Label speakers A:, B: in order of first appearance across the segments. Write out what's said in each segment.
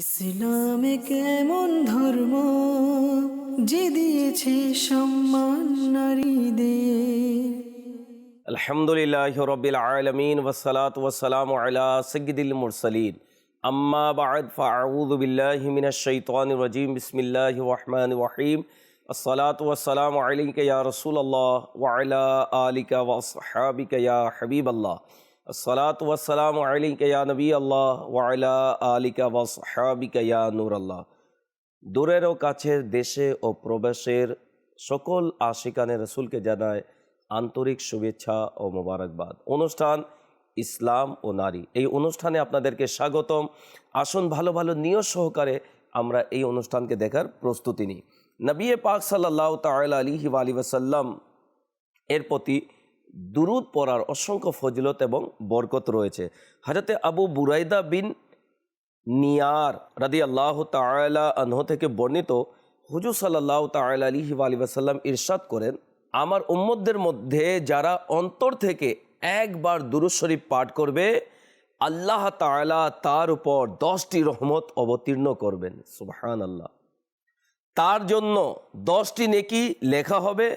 A: ইসলাম কেমন ধর্ম যে দিয়েছে সম্মান নারীদের?
B: আলহামদুলিল্লাহ রবিল আলমিন ওসালাত ওসালাম আলা সগিদুল মুরসালিন। আম্মা বাদ ফাউযু বিল্লাহি মিনাশ শাইতানির রাজিম। বিসমিল্লাহির রহমানির রহিম। আসসালাতু ওয়াসসালামু আলাইকা ইয়া রাসূলুল্লাহ ওয়া আলা আলিকা ওয়া আসহাবিকা ইয়া হাবিবাল্লাহ। সালাত ওয়াসালাম আলিকা ইয়া নবী আল্লাহ ওয়াইলা আলিকা ওয়াসাবিকা ইয়া নুর আল্লাহ দূরের ও কাছের দেশে ও প্রবেশের সকল আশিকানে রসুলকে জানায় আন্তরিক শুভেচ্ছা ও মোবারকবাদ। অনুষ্ঠান ইসলাম ও নারী। এই অনুষ্ঠানে আপনাদেরকে স্বাগতম। আসুন ভালো ভালো নিয়োগ সহকারে আমরা এই অনুষ্ঠানকে দেখার প্রস্তুতি নিই। নবী পাক সাল্লাহ তাল আলী ওয়াসাল্লাম এর প্রতি দুরুদ পড়ার অসংখ্য ফজিলত এবং বরকত রয়েছে। হাজরতে আবু বুরাইদা বিন নিয়ার রাদি আল্লাহ তালা আনহ থেকে বর্ণিত হুজুর সাল্লাহ আলিহি আলী ওয়াসাল্লাম ইরশাদ করেন, আমার উম্মতদের মধ্যে যারা অন্তর থেকে একবার দুরুদ শরীফ পাঠ করবে, আল্লাহ তাআলা তার উপর দশটি রহমত অবতীর্ণ করবেন। সুবহান আল্লাহ তার জন্য দশটি নেকি লেখা হবে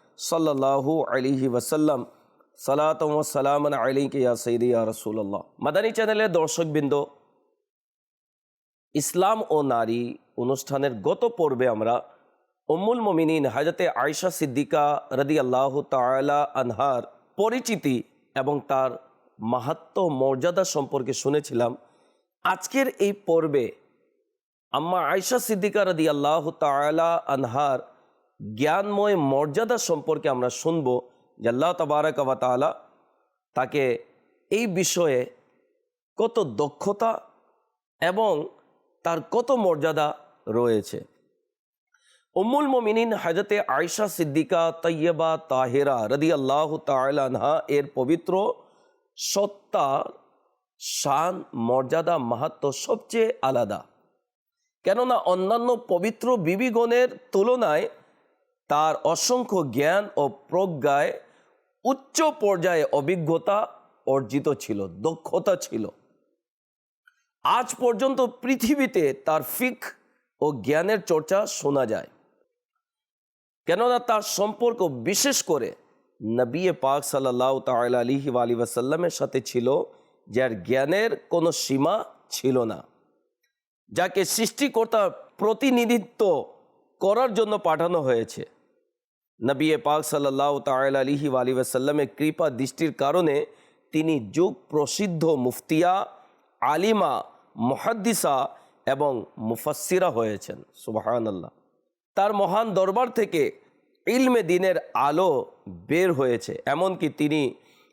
B: সাল্লাহু আলিহি ওয়াসাল্লাম সালাতম সালাম আলিকে ইয়া সঈদ ইয়া রসুল্লাহ মাদানী চ্যানেলের দর্শকবৃন্দ, ইসলাম ও নারী অনুষ্ঠানের গত পর্বে আমরা অমুল মমিনিন হাজতে আয়সা সিদ্দিকা রদি আল্লাহ তালা আনহার পরিচিতি এবং তার মাহাত্ম মর্যাদা সম্পর্কে শুনেছিলাম। আজকের এই পর্বে আম্মা আয়সা সিদ্দিকা রদি আল্লাহ তালা আনহার জ্ঞানময় মর্যাদা সম্পর্কে আমরা শুনব যে আল্লাহ তবারক তালা তাকে এই বিষয়ে কত দক্ষতা এবং তার কত মর্যাদা রয়েছে। উম্মুল মমিনিন হাজতে আয়সা সিদ্দিকা তৈয়বা তাহেরা রদি আল্লাহ তালানহা এর পবিত্র সত্তা, শান, মর্যাদা মাহাত্ম সবচেয়ে আলাদা। কেননা অন্যান্য পবিত্র বিবিগণের তুলনায় তার অসংখ্য জ্ঞান ও প্রজ্ঞায় উচ্চ পর্যায়ে অভিজ্ঞতা অর্জিত ছিল, দক্ষতা ছিল। আজ পর্যন্ত পৃথিবীতে তার ফিক ও জ্ঞানের চর্চা শোনা যায়। কেননা তার সম্পর্ক বিশেষ করে নবিয়ে পাক সাল্লাহ তাল আলিহি আলী ওয়াসাল্লামের সাথে ছিল, যার জ্ঞানের কোনো সীমা ছিল না, যাকে সৃষ্টিকর্তার প্রতিনিধিত্ব করার জন্য পাঠানো হয়েছে। নবিয়ে পাক সাল্লাহ তাল আলী ওয়াসাল্লামের কৃপা দৃষ্টির কারণে তিনি যুগ প্রসিদ্ধ মুফতিয়া, আলিমা, মুহাদ্দিসা এবং মুফাসিরা হয়েছেন। সুবাহান আল্লাহ তার মহান দরবার থেকে ইলমে দিনের আলো বের হয়েছে। এমনকি তিনি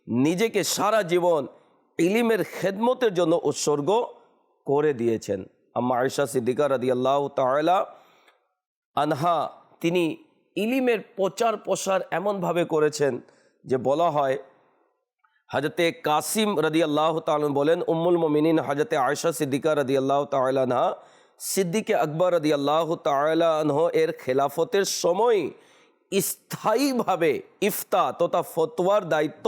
B: নিজেকে সারা জীবন ইলিমের খেদমতের জন্য উৎসর্গ করে দিয়েছেন। আম্মা আয়সা সিদ্দিকা রাদি আল্লাহ তালা আনহা, তিনি ইলিমের প্রচার প্রসার এমনভাবে করেছেন যে বলা হয়, হজরতে কাসিম রদি আল্লাহ তালন বলেন, উম্মুল মমিনিন হজরতে আয়সা সিদ্দিকা রদি আল্লাহ তালানহা সিদ্দিকে আকবর রদি আল্লাহ তালানহ এর খেলাফতের সময় স্থায়ীভাবে ইফতা তথা ফতোয়ার দায়িত্ব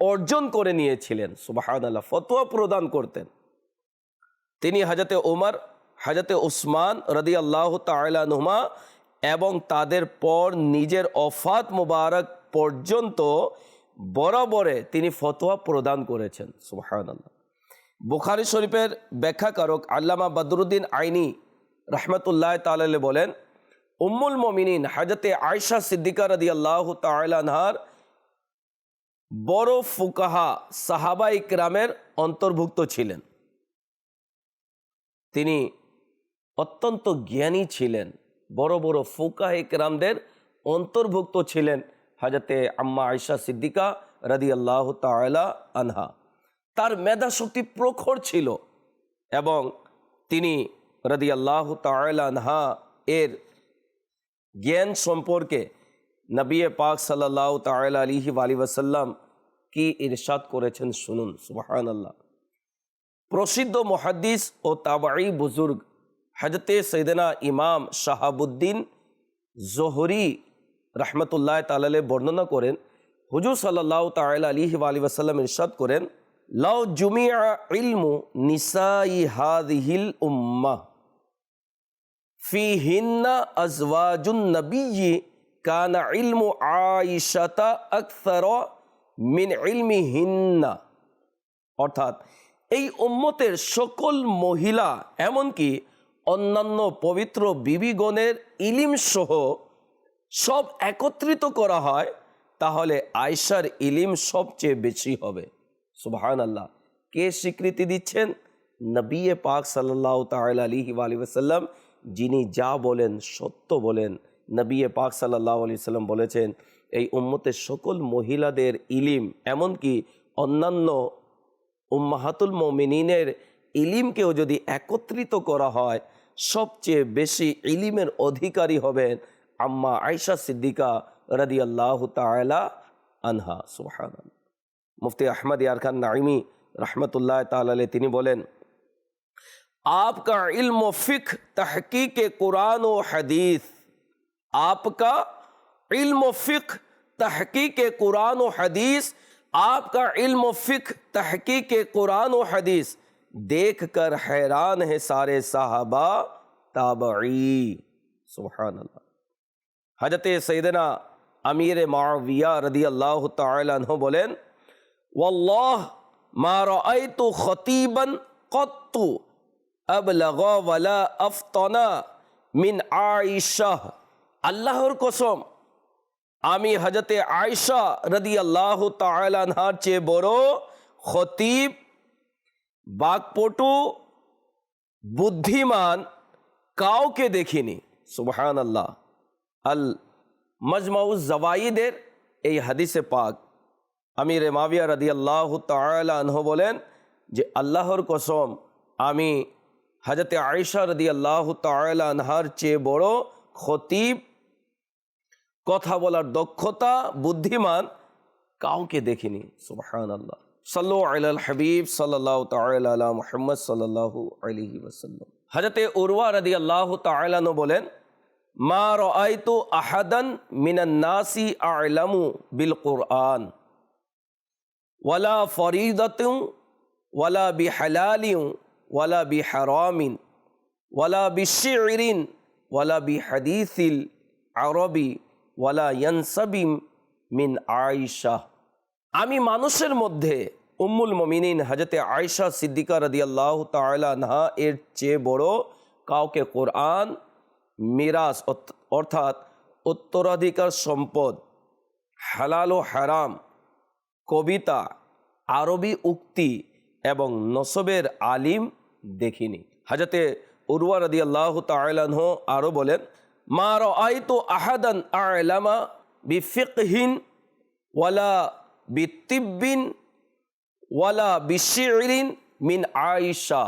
B: অর্জন করে নিয়েছিলেন। সুবাহান আল্লাহ ফতোয়া প্রদান করতেন। তিনি হাজতে ওমর হাজতে উসমান রদি আল্লাহ তালানহুমা এবং তাদের পর নিজের অফাত মুবারক পর্যন্ত বরাবরে তিনি ফতোয়া প্রদান করেছেন। সুহান বুখারি শরীফের ব্যাখ্যাকারক আল্লামা বদরুদ্দিন আইনি রহমতুল্লাহ তালে বলেন, উম্মুল মমিনিন হাজতে আয়সা সিদ্দিকা রদি আল্লাহ তালানহার বড় ফুকাহা সাহাবা ইকরামের অন্তর্ভুক্ত ছিলেন। তিনি অত্যন্ত জ্ঞানী ছিলেন। বড় বড় ফুকাহ ইকরামদের অন্তর্ভুক্ত ছিলেন হাজতে আম্মা আয়সা সিদ্দিকা রাদি আল্লাহ তালা আনহা। তার মেধা শক্তি প্রখর ছিল এবং তিনি রদি আল্লাহ তালানহা এর জ্ঞান সম্পর্কে নবী পাক সাল্লাহ তাল আলিহি আলী ওয়াসাল্লাম কি ইরশাদ করেছেন শুনুন সুবাহান আল্লাহ প্রসিদ্ধ মহাদ্দিস ও তাবাই বুজুর্গ হজরতে সৈদনা ইমাম শাহাবুদ্দিন জোহরি রহমতুল্লাহ তালালে বর্ণনা করেন, হুজুর সাল্লাহ তাল আলিহি আলী ওয়াসাল্লাম ইরশাদ করেন, লাউ জুমিয়া ইলমু নিসাই হাদিহিল উম্মা, ফিহিন্না আজওয়াজুন নবীজি কানা ইলমু আইশাতা আকসার মিন ইলমি হিন্না অর্থাৎ এই উম্মতের সকল মহিলা, এমনকি অন্যান্য পবিত্র বিবিগণের ইলিম সহ সব একত্রিত করা হয়, তাহলে আয়সার ইলিম সবচেয়ে বেশি হবে। সুবাহান আল্লাহ কে স্বীকৃতি দিচ্ছেন? নবী পাক সাল্লাহ তাল আলী আলী ওসাল্লাম যিনি যা বলেন সত্য বলেন। নবী পাক সাল্লাহ আলি সাল্লাম বলেছেন, এই উম্মতের সকল মহিলাদের ইলিম, এমনকি অন্যান্য উম্মাহাতুল মমিনিনের ইলিমকেও যদি একত্রিত করা হয় সবচেয়ে বেশি ইলিমের অধিকারী হবেন আম্মা আয়সা সিদ্দিকা রদি আল্লাহ তালা আনহা সুহান মুফতি আহমদ ইয়ার খান নাইমি রহমতুল্লাহ তালে তিনি বলেন आपका इल्म फ़िक तहकीक कुरान व हदीस आपका इल्म फ़िक तहकीक कुरान व हदीस आपका इल्म फ़िक तहकीक कुरान व हदीस دیکھ کر حیران ہیں سارے صحابہ تابعی۔ سبحان اللہ حضرت سیدنا امیر معاویہ رضی اللہ تعالی عنہ بولین، واللہ ما رأیت خطیبا قط ابلغ ولا افتنا من عائشہ. اللہ قسم آمی حضرت عائشہ رضی اللہ تعالی عنہ چے برو خطیب বাকপটু বুদ্ধিমান কাউকে দেখিনি। সুবহান আল্লাহ আল মজমাউজ জওয়াইদের এই হাদিসে পাক আমির মাবিয়া রদি আল্লাহ তালাহ বলেন যে, আল্লাহর কসম, আমি হজরতে আয়সা রদি আল্লাহ তালানহার চেয়ে বড় খতিব, কথা বলার দক্ষতা, বুদ্ধিমান কাউকে দেখিনি। সুবহান আল্লাহ সাল্লু আল হাবিব সাল্লাহ তালা মোহাম্মদ সাল্লাহু আলহি ওসাল্লাম হজরতে উরওয়া রদি আল্লাহ তালানো বলেন, মা রাইতু আহাদান মিনান নাসি আলামু বিল কুরআন, ওয়ালা ফরিদাতুম ওয়ালা বিহালালিউ ওয়ালা বি হারামিন ওয়ালা বিশিরিন ওয়ালা বি হাদিসিল আরবি, ওয়ালা ইয়ানসাবিম মিন আয়শা। আমি মানুষের মধ্যে উম্মুল মমিনিন হজরতে আয়শা সিদ্দিকা রদি আল্লাহ তালাহা এর চেয়ে বড় কাউকে কোরআন, মিরাজ অর্থাৎ উত্তরাধিকার সম্পদ, হালাল ও হারাম, কবিতা, আরবি উক্তি এবং নসবের আলিম দেখিনি। হাজতে উরওয়া রদি আল্লাহ তালাহ আরও বলেন, মা রাইতু আহাদান আলামা বিফিকহিন ওয়ালা বিতিব্বিন ওয়ালা বিশিরিন মিন আয়শা।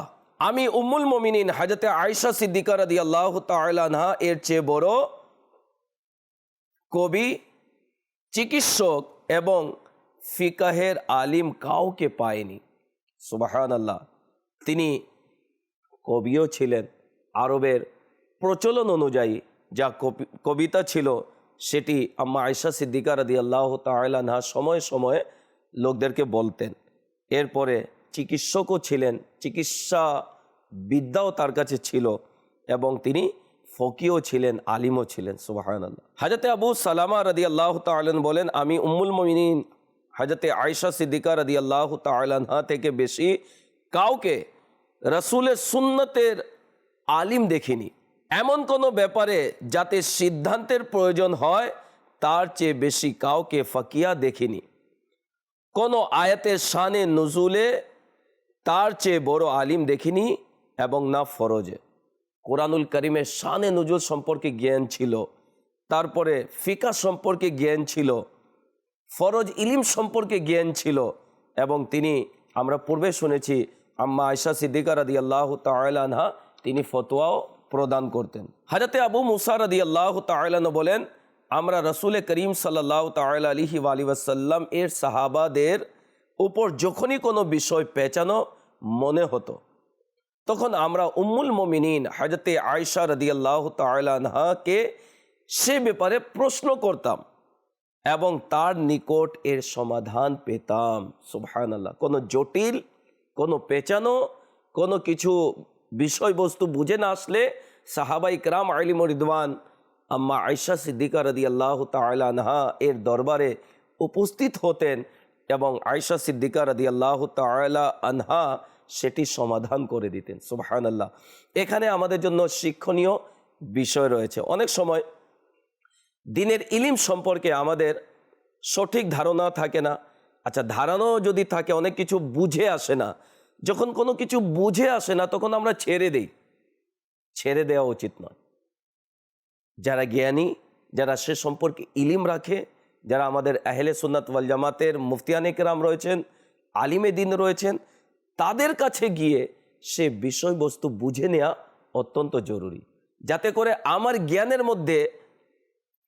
B: আমি উম্মুল মমিনিন হাজতে আয়সা সিদ্দিকা রদি আল্লাহ তালাহা এর চেয়ে বড় কবি, চিকিৎসক এবং ফিকাহের আলিম কাউকে পায়নি। সুবাহান আল্লাহ তিনি কবিও ছিলেন আরবের প্রচলন অনুযায়ী, যা কবিতা ছিল সেটি আম্মা আয়সা সিদ্দিকা রদি আল্লাহ তালাহা সময়ে সময়ে লোকদেরকে বলতেন। এরপরে চিকিৎসকও ছিলেন চিকিৎসা বিদ্যাও তার কাছে ছিল এবং তিনি ফকিও ছিলেন, আলিমও ছিলেন সুবাহান আল্লাহ হাজরতে আবু সালামা রদি আল্লাহ তালন বলেন, আমি উম্মুল মমিনিন। হজরতে আয়সা সিদ্দিকা রদি আল্লাহ তালহা থেকে বেশি কাউকে রসুলের সুন্নতের আলিম দেখিনি। এমন কোনো ব্যাপারে যাতে সিদ্ধান্তের প্রয়োজন হয়, তার চেয়ে বেশি কাউকে ফকিয়া দেখিনি। কোনো আয়াতের শানে নজুলে তার চেয়ে বড় আলিম দেখিনি এবং না ফরজে। কোরআনুল করিমের শানে নজুল সম্পর্কে জ্ঞান ছিল, তারপরে ফিকা সম্পর্কে জ্ঞান ছিল, ফরজ ইলিম সম্পর্কে জ্ঞান ছিল এবং তিনি, আমরা পূর্বে শুনেছি, আম্মা আয়সা সিদ্দিকা রাদি আল্লাহ তালানহা তিনি ফতোয়াও প্রদান করতেন। হাজরতে আবু মুসা রদি আল্লাহ তালানো বলেন, আমরা রসুলে করিম সাল্লাহ তাল আলহি আলী ওয়াসাল্লাম, এর সাহাবাদের উপর যখনই কোনো বিষয় পেঁচানো মনে হতো, তখন আমরা উম্মুল মমিনিন, হাজরতে আয়সা রদিয়াল্লাহ তালানহাকে সে ব্যাপারে প্রশ্ন করতাম এবং তার নিকট এর সমাধান পেতাম। সুবহান আল্লাহ কোনো জটিল, কোনো পেঁচানো, কোনো কিছু বিষয়বস্তু বুঝে না আসলে সাহাবাই ক্রাম আলিম রিদওয়ান আম্মা আয়সা সিদ্দিকা রদি আল্লাহ তালানহা এর দরবারে উপস্থিত হতেন এবং আয়সা সিদ্দিকা রদি আল্লাহ তালা আনহা সেটি সমাধান করে দিতেন। সুবহান আল্লাহ এখানে আমাদের জন্য শিক্ষণীয় বিষয় রয়েছে। অনেক সময় দিনের ইলিম সম্পর্কে আমাদের সঠিক ধারণা থাকে না। আচ্ছা ধারণাও যদি থাকে, অনেক কিছু বুঝে আসে না। যখন কোনো কিছু বুঝে আসে না, তখন আমরা ছেড়ে দেই। ছেড়ে দেওয়া উচিত নয়। যারা জ্ঞানী, যারা সে সম্পর্কে ইলিম রাখে, যারা আমাদের আহলে সুন্নাত ওয়াল জামাতের মুফতিয়ানে কেরাম রয়েছেন, আলিমে দিন রয়েছেন, তাদের কাছে গিয়ে সে বিষয়বস্তু বুঝে নেওয়া অত্যন্ত জরুরি। যাতে করে আমার জ্ঞানের মধ্যে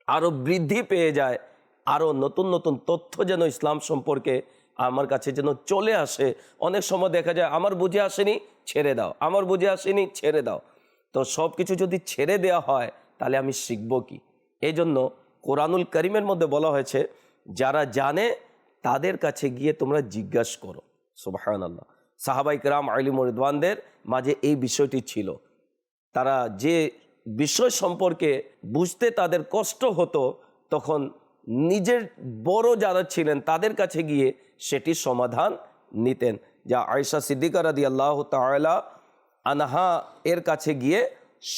B: আরও বৃদ্ধি পেয়ে যায় আরও নতুন নতুন তথ্য যেন ইসলাম সম্পর্কে আমার কাছে যেন চলে আসে। অনেক সময় দেখা যায়, আমার বুঝে আসেনি, ছেড়ে দাও। আমার বুঝে আসেনি, ছেড়ে দাও। তো সব কিছু যদি ছেড়ে দেওয়া হয়, তাহলে আমি শিখব কি? এই জন্য কোরআনুল করিমের মধ্যে বলা হয়েছে, যারা জানে, তাদের কাছে গিয়ে তোমরা জিজ্ঞাসা করো। সুবাহান আল্লাহ সাহাবাই রাম আলিম রিদওয়ানদের মাঝে এই বিষয়টি ছিল। তারা যে বিষয় সম্পর্কে বুঝতে তাদের কষ্ট হতো, তখন নিজের বড় যারা ছিলেন, তাদের কাছে গিয়ে সেটি সমাধান নিতেন। যা আয়সা সিদ্দিকা রাদি আল্লাহ তালা আনহা এর কাছে গিয়ে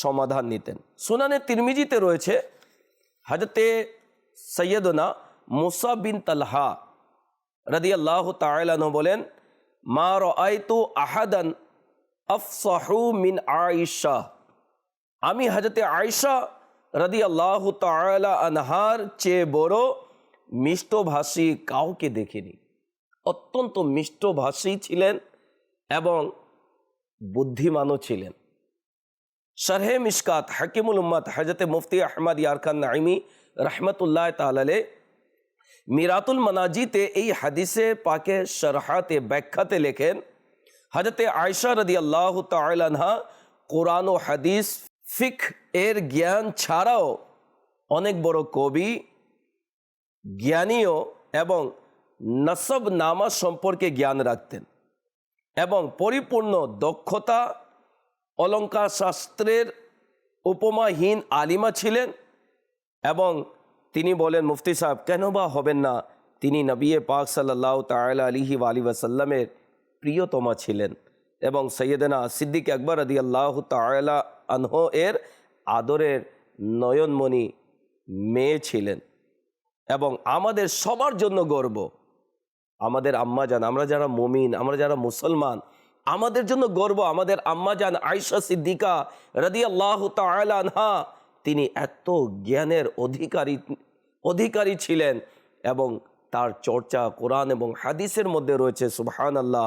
B: সমাধান নিতেন। সুনানে তিরমিজিতে রয়েছে হজরতে সৈয়দনা মুসা বিন তালহা রাদি আল্লাহ তালানো বলেন, মা রায়তু আহাদান আফসাহু মিন আয়েশা। আমি হাজরতে আয়সা রাদি আল্লাহ তালা আনহার চেয়ে বড় মিষ্টভাষী কাউকে দেখিনি। অত্যন্ত মিষ্টভাষী ছিলেন এবং বুদ্ধিমানও ছিলেন। শারহে মিসকাত হাকিমুল উম্মাদ হজরত মুফতি আহমদ ইয়ারখান নাইমি রহমতুল্লাহ তালে মিরাতুল মনাজিতে এই হাদিসে পাকে শরহাতে ব্যাখ্যাতে লেখেন হজরতে আয়সা রদি আল্লাহ তালহা কোরআন ও হাদিস ফিক এর জ্ঞান ছাড়াও অনেক বড় কবি জ্ঞানীয় এবং নসব নামা সম্পর্কে জ্ঞান রাখতেন এবং পরিপূর্ণ দক্ষতা অলঙ্কার শাস্ত্রের উপমাহীন আলিমা ছিলেন এবং তিনি বলেন, মুফতি সাহেব, কেন বা হবেন না? তিনি নবিয়ে পাক সাল্লাহ তালা আলিহি আলী ওয়াসাল্লামের প্রিয়তমা ছিলেন এবং সৈয়দনা সিদ্দিক আকবর আদি আল্লাহ তালা আনহ এর আদরের নয়নমণি মেয়ে ছিলেন এবং আমাদের সবার জন্য গর্ব। আমাদের আম্মা জান, আমরা যারা মমিন, আমরা যারা মুসলমান, আমাদের জন্য গর্ব, আমাদের আম্মা জান আয়সা সিদ্দিকা রদি আল্লাহ আনহা, তিনি এত জ্ঞানের অধিকারী অধিকারী ছিলেন এবং তার চর্চা কোরআন এবং হাদিসের মধ্যে রয়েছে সুবহান আল্লাহ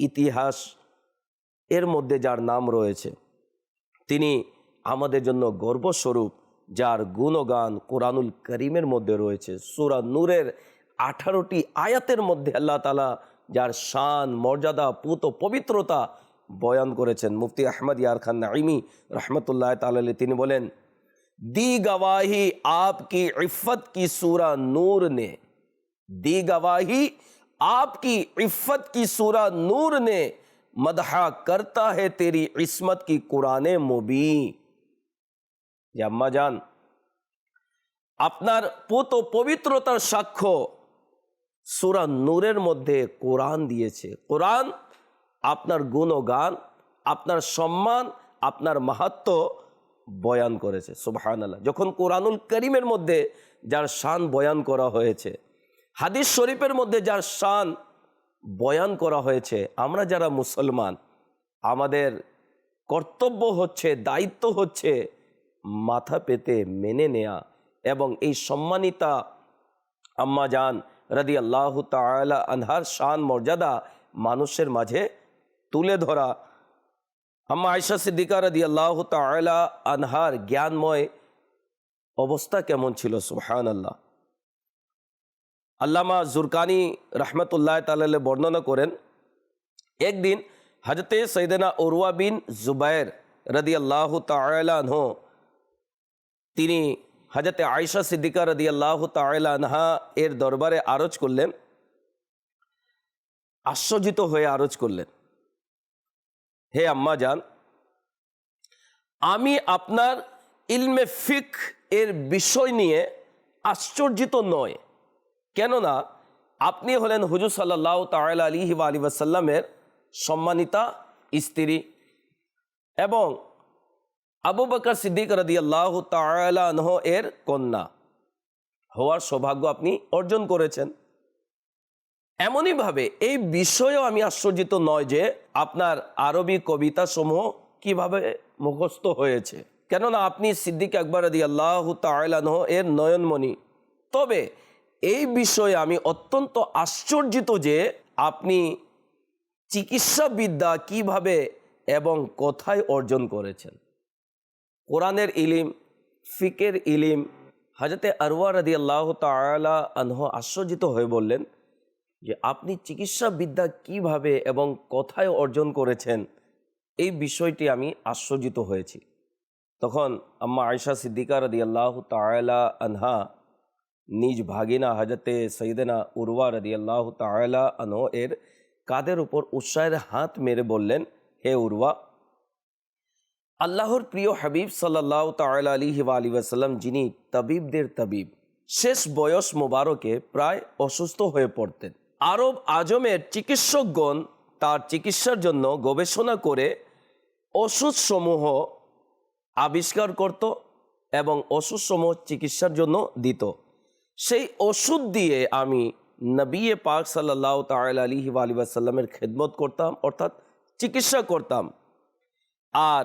B: ইতিহাস এর মধ্যে যার নাম রয়েছে। তিনি আমাদের জন্য গর্বস্বরূপ, যার গুণগান কোরআনুল করিমের মধ্যে রয়েছে, সুরা নূরের আঠারোটি আয়াতের মধ্যে আল্লাহ তালা যার শান মর্যাদা পুত পবিত্রতা বয়ান করেছেন মুফতি আহমদ ইয়ার খান নাইমি রহমতুল্লাহ তালি তিনি বলেন दी गवाही आपकी इफ़्फ़त की सूरा नूर ने दी गवाही आपकी इफ़्फ़त की सूरा नूर ने मदहा करता है तेरी इस्मत की कुरान मुबी যে আম্মা যান আপনার পুত পবিত্রতার সাক্ষ্য সুরা নূরের মধ্যে কোরআন দিয়েছে। কোরআন আপনার গুণগান, আপনার সম্মান, আপনার মাহাত্ম বয়ান করেছে। সুবাহান আল্লাহ যখন কোরআনুল করিমের মধ্যে যার শান বয়ান করা হয়েছে, হাদিস শরীফের মধ্যে যার শান বয়ান করা হয়েছে, আমরা যারা মুসলমান, আমাদের কর্তব্য হচ্ছে, দায়িত্ব হচ্ছে মাথা পেতে মেনে নেয়া এবং এই সম্মানিতা আম্মা জান রাদি আল্লাহ তালা আনহার শান মর্যাদা মানুষের মাঝে তুলে ধরা। আম্মা আয়সা সিদ্দিকা রদি আল্লাহ তালা আনহার জ্ঞানময় অবস্থা কেমন ছিল? সুহান আল্লাহ আল্লামা জুরকানি রহমতুল্লাহ তাল্লাহ বর্ণনা করেন, একদিন হজরতে সৈদনা উরওয়া বিন জুবাইর রদি আল্লাহ তালাহ তিনি হজরতে আয়সা সিদ্দিকা রদি আল্লাহ তালাহা এর দরবারে আরজ করলেন, আশ্চর্যিত হয়ে আরজ করলেন, হে আম্মা যান আমি আপনার ইলমে ফিক এর বিষয় নিয়ে আশ্চর্যিত নয়। কেননা আপনি হলেন হুজুর সাল্লাহ আলী আলী ওয়াসাল্লামের সম্মানিতা স্ত্রী এবং আবু বকর সিদ্দিক রদি আল্লাহ তালাহ এর কন্যা। হওয়ার সৌভাগ্য আপনি অর্জন করেছেন। এমনইভাবে এই বিষয়েও আমি আশ্চর্যিত নয় যে আপনার আরবি কবিতা সমূহ কীভাবে মুখস্থ হয়েছে। কেননা আপনি সিদ্দিক আকবর আদি আল্লাহ তালাহ এর নয়নমণি। তবে এই বিষয়ে আমি অত্যন্ত আশ্চর্যিত যে আপনি চিকিৎসাবিদ্যা কীভাবে এবং কোথায় অর্জন করেছেন। কোরআনের ইলিম, ফিকের ইলিম হাজরতে আরওয়া রাদি আল্লাহ তালা আনহ আশ্চর্যিত হয়ে বললেন যে, আপনি চিকিৎসা বিদ্যা কীভাবে এবং কোথায় অর্জন করেছেন? এই বিষয়টি আমি আশ্চর্যিত হয়েছি। তখন আম্মা আয়সা সিদ্দিকা রদি আল্লাহ তালা আনহা নিজ ভাগিনা হাজরতে সৈদেনা উরওয়া রদি আল্লাহ তালা আনহ এর কাদের উপর উৎসাহের হাত মেরে বললেন, হে উরওয়া আল্লাহর প্রিয় হাবিব সাল্লাহ তালা আলী আলী ওয়াসাল্লাম, যিনি তবিবদের তবিব, শেষ বয়স মোবারকে প্রায় অসুস্থ হয়ে পড়তেন। আরব আজমের চিকিৎসকগণ তার চিকিৎসার জন্য গবেষণা করে ওষুধসমূহ আবিষ্কার করত এবং ওষুধসমূহ চিকিৎসার জন্য দিত। সেই ওষুধ দিয়ে আমি নবিয়ে পাক সাল্লাহ তাল আলী আলী আসাল্লামের খেদমত করতাম, অর্থাৎ চিকিৎসা করতাম। আর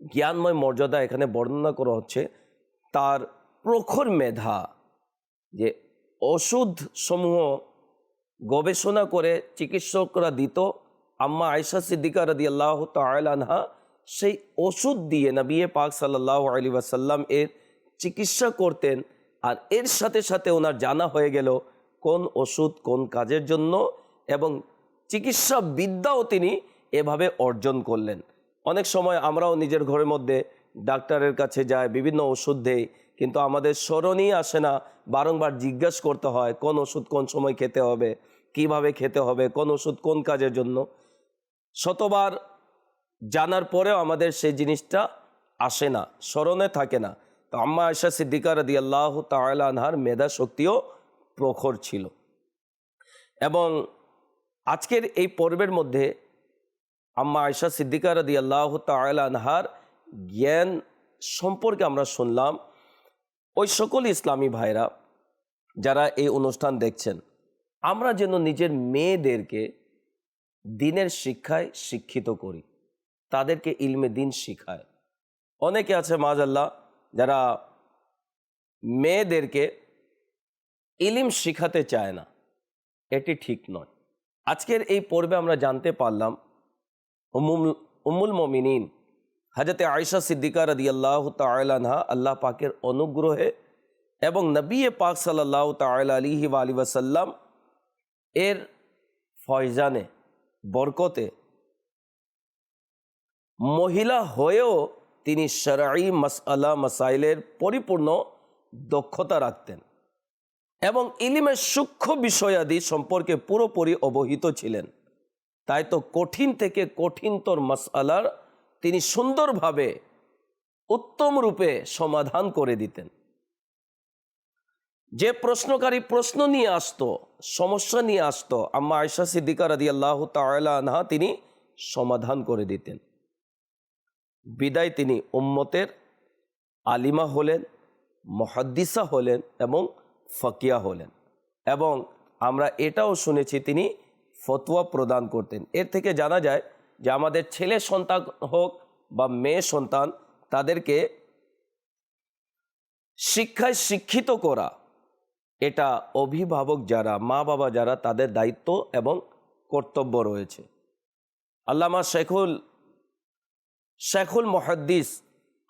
B: জ্ঞানময় মর্যাদা এখানে বর্ণনা করা হচ্ছে তার প্রখর মেধা যে ওষুধ সমূহ গবেষণা করে চিকিৎসকরা দিত। আম্মা আয়সা সিদ্দিকা রদি আল্লাহ তালানহা সেই ওষুধ দিয়ে নবিয়ে পাক সাল্লাহ আলী ওয়াসাল্লাম এর চিকিৎসা করতেন আর এর সাথে সাথে ওনার জানা হয়ে গেল কোন ওষুধ কোন কাজের জন্য এবং চিকিৎসা বিদ্যাও তিনি এভাবে অর্জন করলেন। অনেক সময় আমরাও নিজের ঘরের মধ্যে ডাক্তারের কাছে যাই, বিভিন্ন ওষুধ দেই, কিন্তু আমাদের স্মরণই আসে না বারংবার জিজ্ঞাসা করতে হয়, কোন ওষুধ কোন সময় খেতে হবে, কীভাবে খেতে হবে, কোন ওষুধ কোন কাজের জন্য। শতবার জানার পরেও আমাদের সেই জিনিসটা আসে না, স্মরণে থাকে না। তো আম্মা আয়সা সিদ্দিকা রদি আল্লাহ তালানহার মেধা শক্তিও প্রখর ছিল। এবং আজকের এই পর্বের মধ্যে আম্মা আয়সা সিদ্দিকা রদি আল্লাহ তালানহার জ্ঞান সম্পর্কে আমরা শুনলাম। ওই সকল ইসলামী ভাইরা যারা এই অনুষ্ঠান দেখছেন, আমরা যেন নিজের মেয়েদেরকে দিনের শিক্ষায় শিক্ষিত করি, তাদেরকে ইলমে দিন শিখায়। অনেকে আছে, মাজাল্লাহ, যারা মেয়েদেরকে ইলিম শিখাতে চায় না, এটি ঠিক নয়। আজকের এই পর্বে আমরা জানতে পারলাম উমুল মমিনিন। হাজরতে আয়সা সিদ্দিকা রদি আল্লাহ তালাহা আল্লাহ পাকের অনুগ্রহে এবং নবী পাক সাল্লাহ তাল আলিহি আলী ওয়াসাল্লাম এর ফয়জানে, বরকতে মহিলা হয়েও তিনি শরাই মাসআলা মাসাইলের পরিপূর্ণ দক্ষতা রাখতেন এবং ইলিমের সূক্ষ্ম বিষয়াদি সম্পর্কে পুরোপুরি অবহিত ছিলেন। তাই তো কঠিন থেকে কঠিনতর মাসআলার তিনি সুন্দরভাবে উত্তম রূপে সমাধান করে দিতেন। যে প্রশ্নকারী প্রশ্ন নিয়ে আসতো, সমস্যা নিয়ে আসতো, আম্মা আয়সা সিদ্দিকা রাদি আল্লাহ তালা তিনি সমাধান করে দিতেন। বিদায় তিনি উম্মতের আলিমা হলেন, মহাদ্দিসা হলেন এবং ফকিয়া হলেন। এবং আমরা এটাও শুনেছি তিনি ফতোয়া প্রদান করতেন। এর থেকে জানা যায় যে আমাদের ছেলে সন্তান হোক বা মেয়ে সন্তান, তাদেরকে শিক্ষায় শিক্ষিত করা, এটা অভিভাবক যারা, মা বাবা যারা, তাদের দায়িত্ব এবং কর্তব্য রয়েছে। আল্লামা শেখুল শেখুল মহাদ্দিস,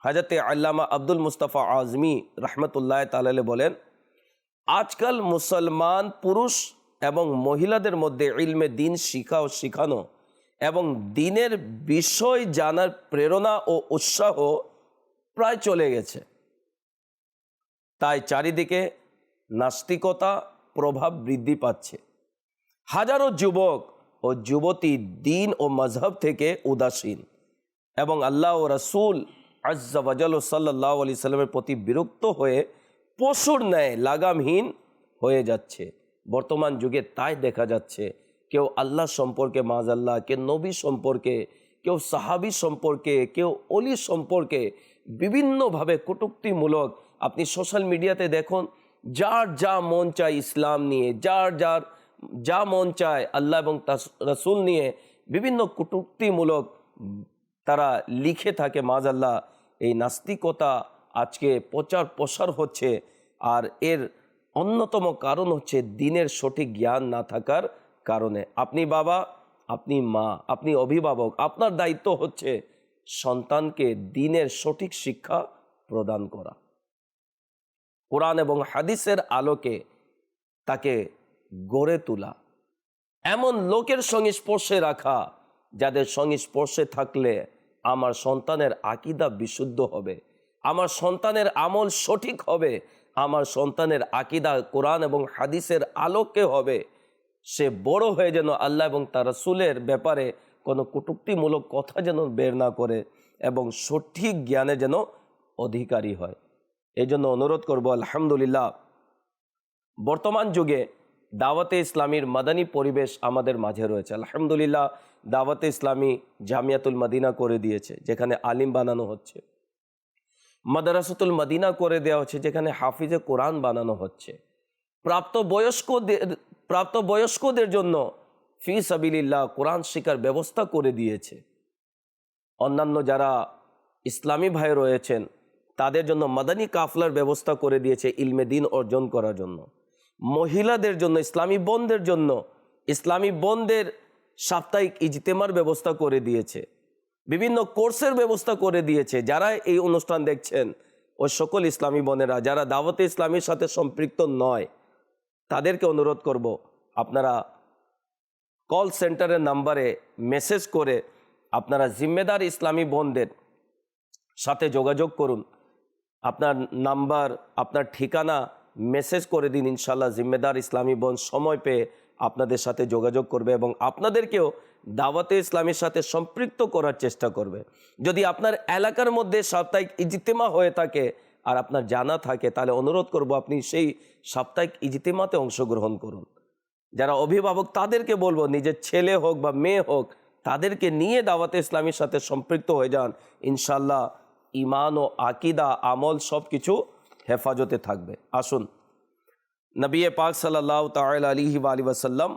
B: হাজরতে আল্লামা আব্দুল মুস্তাফা আজমি রহমতুল্লাহ তালালে বলেন, আজকাল মুসলমান পুরুষ এবং মহিলাদের মধ্যে ইলমে দিন শিখা ও শিখানো এবং দিনের বিষয় জানার প্রেরণা ও উৎসাহ প্রায় চলে গেছে। তাই চারিদিকে নাস্তিকতা প্রভাব বৃদ্ধি পাচ্ছে। হাজারো যুবক ও যুবতী দিন ও মজহব থেকে উদাসীন এবং আল্লাহ ও রসুল আজ্জাবাজাল সাল্লাহ আলি সাল্লামের প্রতি বিরক্ত হয়ে পশুর ন্যায় লাগামহীন হয়ে যাচ্ছে। বর্তমান যুগে তাই দেখা যাচ্ছে। কেউ আল্লাহ সম্পর্কে মাজ আল্লাহ কেউ নবী সম্পর্কে, কেউ সাহাবি সম্পর্কে, কেউ অলি সম্পর্কে বিভিন্নভাবে কটুক্তিমূলক আপনি সোশ্যাল মিডিয়াতে দেখুন, যার যা মন চায় ইসলাম নিয়ে, যার যার যা মন চায় আল্লাহ এবং রসুল নিয়ে বিভিন্ন কটুক্তিমূলক তারা লিখে থাকে মাজ আল্লাহ এই নাস্তিকতা আজকে প্রচার প্রসার হচ্ছে আর এর অন্যতম কারণ হচ্ছে দিনের সঠিক জ্ঞান না থাকার কারণে। আপনি বাবা, আপনি মা, আপনি অভিভাবক, আপনার দায়িত্ব হচ্ছে সন্তানকে দিনের সঠিক শিক্ষা প্রদান করা। কোরআন এবং হাদিসের আলোকে তাকে গড়ে তোলা। এমন লোকের সংস্পর্শে রাখা, যাদের সংস্পর্শে থাকলে আমার সন্তানের আকিদা বিশুদ্ধ হবে, আমার সন্তানের আমল সঠিক হবে আমার সন্তানের আকিদা কোরআন এবং হাদিসের আলোকে হবে। সে বড় হয়ে যেন আল্লাহ এবং তার রসুলের ব্যাপারে কোনো কটুক্তিমূলক কথা যেন বের না করে এবং সঠিক জ্ঞানে যেন অধিকারী হয়। এই জন্য অনুরোধ করব, আলহামদুলিল্লাহ, বর্তমান যুগে দাওয়াতে ইসলামীর মাদানী পরিবেশ আমাদের মাঝে রয়েছে। আলহামদুলিল্লাহ, দাওয়াতে ইসলামী জামিয়াতুল মদিনা করে দিয়েছে, যেখানে আলিম বানানো হচ্ছে। মাদারাসাতুল মদিনা করে দেওয়া হচ্ছে, যেখানে হাফিজে কোরআন বানানো হচ্ছে। প্রাপ্ত বয়স্কদের প্রাপ্ত বয়স্কদের জন্য ফি সাবিলিল্লাহ কোরআন শিকার ব্যবস্থা করে দিয়েছে। অন্যান্য যারা ইসলামী ভাই রয়েছেন, তাদের জন্য মাদানী কাফলার ব্যবস্থা করে দিয়েছে ইলমে দিন অর্জন করার জন্য। মহিলাদের জন্য, ইসলামী বোনদের জন্য, ইসলামী বোনদের সাপ্তাহিক ইজতেমার ব্যবস্থা করে দিয়েছে। বিভিন্ন কোর্সের ব্যবস্থা করে দিয়েছে, যারা এই অনুষ্ঠান দেখছেন ও সকল ইসলামী বোনেরা, যারা দাওয়াতে ইসলামীর সাথে সম্পৃক্ত নয়, তাদেরকে অনুরোধ করব, আপনারা কল সেন্টারের নাম্বারে মেসেজ করে আপনারা জিম্মেদার ইসলামী বোনদের সাথে যোগাযোগ করুন। আপনার নাম্বার, আপনার ঠিকানা মেসেজ করে দিন ইনশাল্লাহ জিম্মেদার ইসলামী বোন সময় পেয়ে আপনাদের সাথে যোগাযোগ করবে এবং আপনাদেরকেও দাওয়াতে ইসলামের সাথে সম্পৃক্ত করার চেষ্টা করবে। যদি আপনার এলাকার মধ্যে সাপ্তাহিক ইজতেমা হয়ে থাকে আর আপনার জানা থাকে, তাহলে অনুরোধ করব আপনি সেই সাপ্তাহিক ইজতেমাতে অংশগ্রহণ করুন। যারা অভিভাবক, তাদেরকে বলব নিজের ছেলে হোক বা মেয়ে হোক, তাদেরকে নিয়ে দাওয়াতে ইসলামের সাথে সম্পৃক্ত হয়ে যান। ইনশাল্লাহ ইমান ও আকিদা, আমল সব কিছু হেফাজতে থাকবে। আসুন। নবী পাক সাল্লাহ তাল আলিহি আলী ওয়াসাল্লাম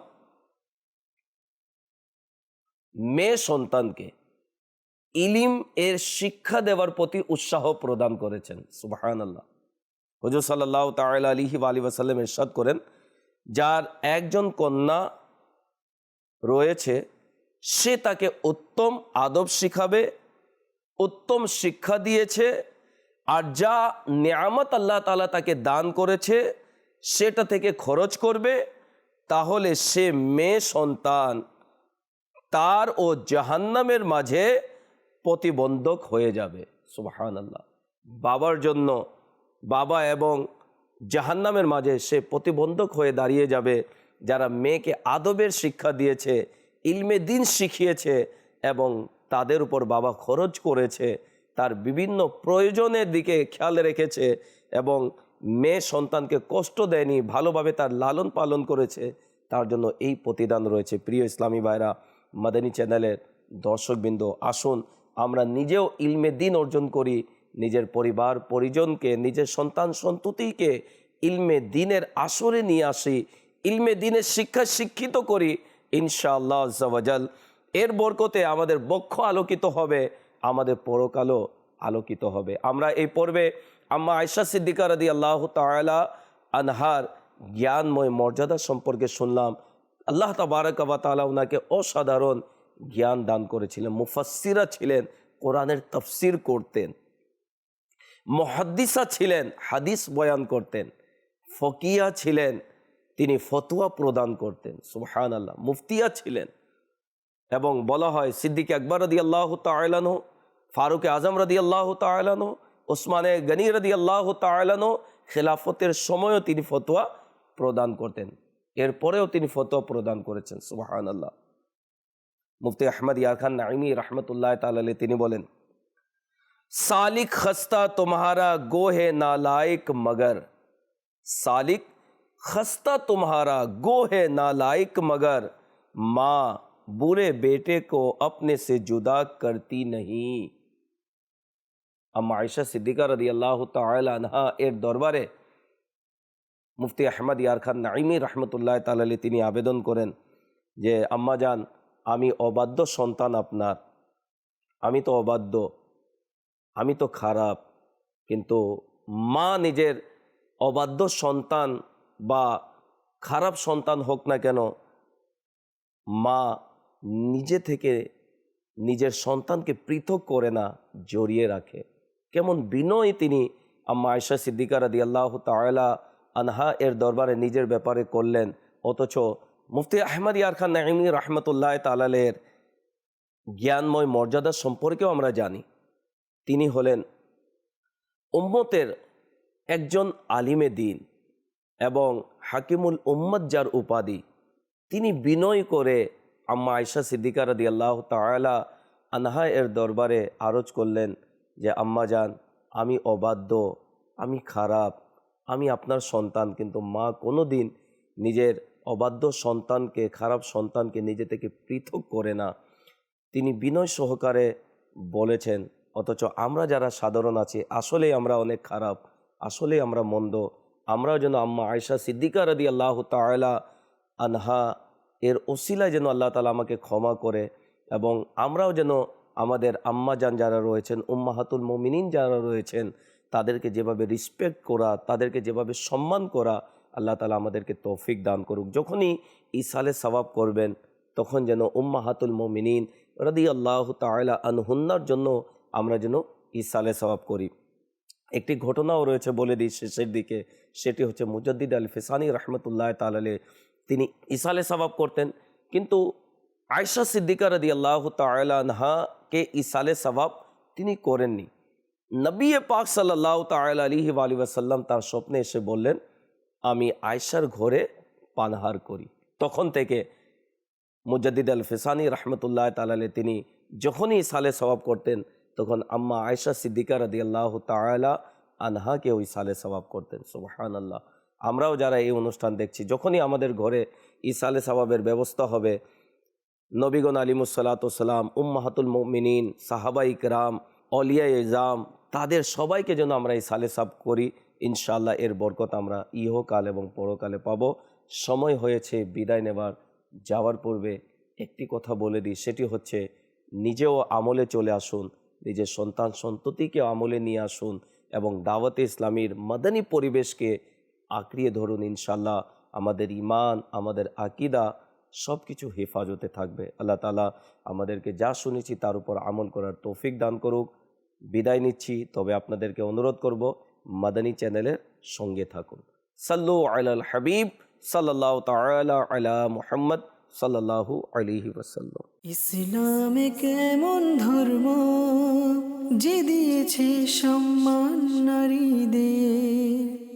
B: মেয়ে সন্তানকে ইলিম এর শিক্ষা দেওয়ার প্রতি উৎসাহ প্রদান করেছেন সুবাহান আল্লাহ হজুর সাল্লাহ তাল আলিহি আলী ওয়াসাল্লাম ইরশাদ করেন, যার একজন কন্যা রয়েছে, সে তাকে উত্তম আদব শিখাবে, উত্তম শিক্ষা দিয়েছে, আর যা নিয়ামত আল্লাহ তালা তাকে দান করেছে, সেটা থেকে খরচ করবে, তাহলে সে মেয়ে সন্তান তার ও জাহান্নামের মাঝে প্রতিবন্ধক হয়ে যাবে। সুবাহান আল্লাহ বাবার জন্য বাবা এবং জাহান্নামের মাঝে সে প্রতিবন্ধক হয়ে দাঁড়িয়ে যাবে, যারা মেয়েকে আদবের শিক্ষা দিয়েছে, ইলমে দিন শিখিয়েছে এবং তাদের উপর বাবা খরচ করেছে, তার বিভিন্ন প্রয়োজনের দিকে খেয়াল রেখেছে এবং মেয়ে সন্তানকে কষ্ট দেয়নি, ভালোভাবে তার লালন পালন করেছে, তার জন্য এই প্রতিদান রয়েছে। প্রিয় ইসলামী ভাইরা মাদানী চ্যানেলের দর্শকবৃন্দ, আসুন আমরা নিজেও ইলমে দিন অর্জন করি। নিজের পরিবার, পরিজনকে, নিজের সন্তান, সন্ততিকে ইলমে দিনের আসরে নিয়ে আসি। ইলমে দিনের শিক্ষা শিক্ষিত করি, ইনশাআল্লাহ জওয়াজাল এর বরকতে আমাদের বক্ষ আলোকিত হবে, আমাদের পরকালও আলোকিত হবে। আমরা এই পর্বে আম্মা আয়সা সিদ্দিকা রাদি আল্লাহ তালা আনহার জ্ঞানময় মর্যাদা সম্পর্কে শুনলাম। আল্লাহ তাবারকাবা তালা ওনাকে অসাধারণ জ্ঞান দান করেছিলেন মুফাসিরা ছিলেন, কোরআনের তফসির করতেন, মহাদ্দিসা ছিলেন, হাদিস বয়ান করতেন ফকিয়া ছিলেন, তিনি ফতুয়া প্রদান করতেন সুবহান আল্লাহ মুফতিয়া ছিলেন। এবং বলা হয় সিদ্দিক আকবর রদি আল্লাহ তালানো ফারুক আজম রদি আল্লাহ তালানো ওসমানে গনি রদি আল্লাহ তালানো খেলাফতের সময়ও তিনি ফতোয়া প্রদান করতেন। এরপরেও তিনি ফতোয়া প্রদান করেছেন সুবাহান আল্লাহ মুফতি আহমদ ইয়া খান নাইমি রহমতুল্লাহ তালে তিনি বলেন سالک خستہ تمہارا گو ہے مگر سالک خستہ تمہارا گو ہے نالائق مگر ماں برے بیٹے کو اپنے سے جدا کرتی نہیں ام عائشہ صدیقہ رضی اللہ تعالی عنہ ایر دربارے মুফতি আহমদ ইয়ার খান নাইমি রহমতুল্লাহ তালালি তিনি আবেদন করেন যে, আম্মা যান আমি অবাধ্য সন্তান আপনার। আমি তো অবাধ্য, আমি তো খারাপ, কিন্তু মা নিজের অবাধ্য সন্তান বা খারাপ সন্তান হোক না কেন, মা নিজে থেকে নিজের সন্তানকে পৃথক করে না, জড়িয়ে রাখে। কেমন বিনয় তিনি আম্মা আয়সা সিদ্দিকা রাদি আল্লাহ তালা আনহা এর দরবারে নিজের ব্যাপারে করলেন। অথচ মুফতি আহমদ ইয়ার খান নাইমি রহমতুল্লাহ তালালের জ্ঞানময় মর্যাদা সম্পর্কেও আমরা জানি। তিনি হলেন উম্মতের একজন আলিমে দিন এবং হাকিমুল উম্মদ যার উপাধি। তিনি বিনয় করে আম্মা আয়সা সিদ্দিকা রদি আল্লাহ তালা আনহা এর দরবারে আরজ করলেন যে, আম্মা যান আমি অবাধ্য, আমি খারাপ আমি আপনার সন্তান, কিন্তু মা কোনো দিন নিজের অবাধ্য সন্তানকে, খারাপ সন্তানকে নিজে থেকে পৃথক করে না। তিনি বিনয় সহকারে বলেছেন, অথচ আমরা যারা সাধারণ আছি, আসলেই আমরা অনেক খারাপ, আসলেই আমরা মন্দ। আমরাও যেন আম্মা আয়সা সিদ্দিকা রদি আল্লাহ তালা আনহা, এর ওসিলায় যেন আল্লাহ তালা আমাকে ক্ষমা করে এবং আমরাও যেন আমাদের আম্মা যান যারা রয়েছেন, উম্মাহাতুল মমিনিন যারা রয়েছেন তাদেরকে যেভাবে রিসপেক্ট করা, তাদেরকে যেভাবে সম্মান করা, আল্লাহ তালা আমাদেরকে তৌফিক দান করুক। যখনই ইসালে সবাব করবেন, তখন যেন উম্মাহাতুল মমিনিন রদি আল্লাহ তালা আনহুন্নার জন্য আমরা যেন ইসালে সবাব করি। একটি ঘটনাও রয়েছে বলে দিই শেষের দিকে, সেটি হচ্ছে মুজদ্দিদ আল ফিসানি রহমতুল্লাহ তালালে তিনি ইসালে সবাব করতেন। কিন্তু আয়সা সিদ্দিকা রদি আল্লাহ তালাহাকে ইসালে সবাব তিনি করেননি। নবী পাক সাল্লাহ তাল আলী ওয়াসাল্লাম তার স্বপ্নে এসে বললেন, আমি আয়সার ঘরে পানহার করি। তখন থেকে মুজাদ্দিদ আল ফিসানি রহমতুল্লাহ তালালে তিনি যখনই সালে সবাব করতেন, তখন আম্মা আয়সা সিদ্দিকা রদি আল্লাহ তালা আনহাকে ওই সালে সবাব করতেন। সুবহান আল্লাহ আমরাও যারা এই অনুষ্ঠান দেখছি, যখনই আমাদের ঘরে ইসালে সবাবের ব্যবস্থা হবে, নবীগণ আলিমুসাল্লাতাম উম্মাহাতুল মিনীন সাহাবা ইকরাম অলিয়া ইজাম তাদের সবাইকে যেন আমরা এই সালে সাব করি। ইনশাল্লাহ এর বরকত আমরা ইহকাল এবং পরকালে পাবো। সময় হয়েছে বিদায় নেবার, যাওয়ার পূর্বে একটি কথা বলে দিই, সেটি হচ্ছে নিজেও আমলে চলে আসুন, নিজের সন্তান সন্ততিকে আমলে নিয়ে আসুন এবং দাওয়াতে ইসলামীর মাদানী পরিবেশকে আঁকড়িয়ে ধরুন। ইনশাল্লাহ আমাদের ইমান আমাদের আকিদা সব কিছু হেফাজতে থাকবে। আল্লাহ তালা আমাদেরকে যা শুনেছি তার উপর আমল করার তৌফিক দান করুক। বিদায় নিচ্ছি। তবে আপনাদেরকে অনুরোধ করব মাদানী চ্যানেলের সঙ্গে থাকুন। সাল্লু আলাল হাবিব সাল্লাহ তালা আলা মোহাম্মদ সাল্লাহু আলিহি ওসাল্লাম
A: ইসলাম কেমন ধর্ম? যে দিয়েছে সম্মান নারীদের।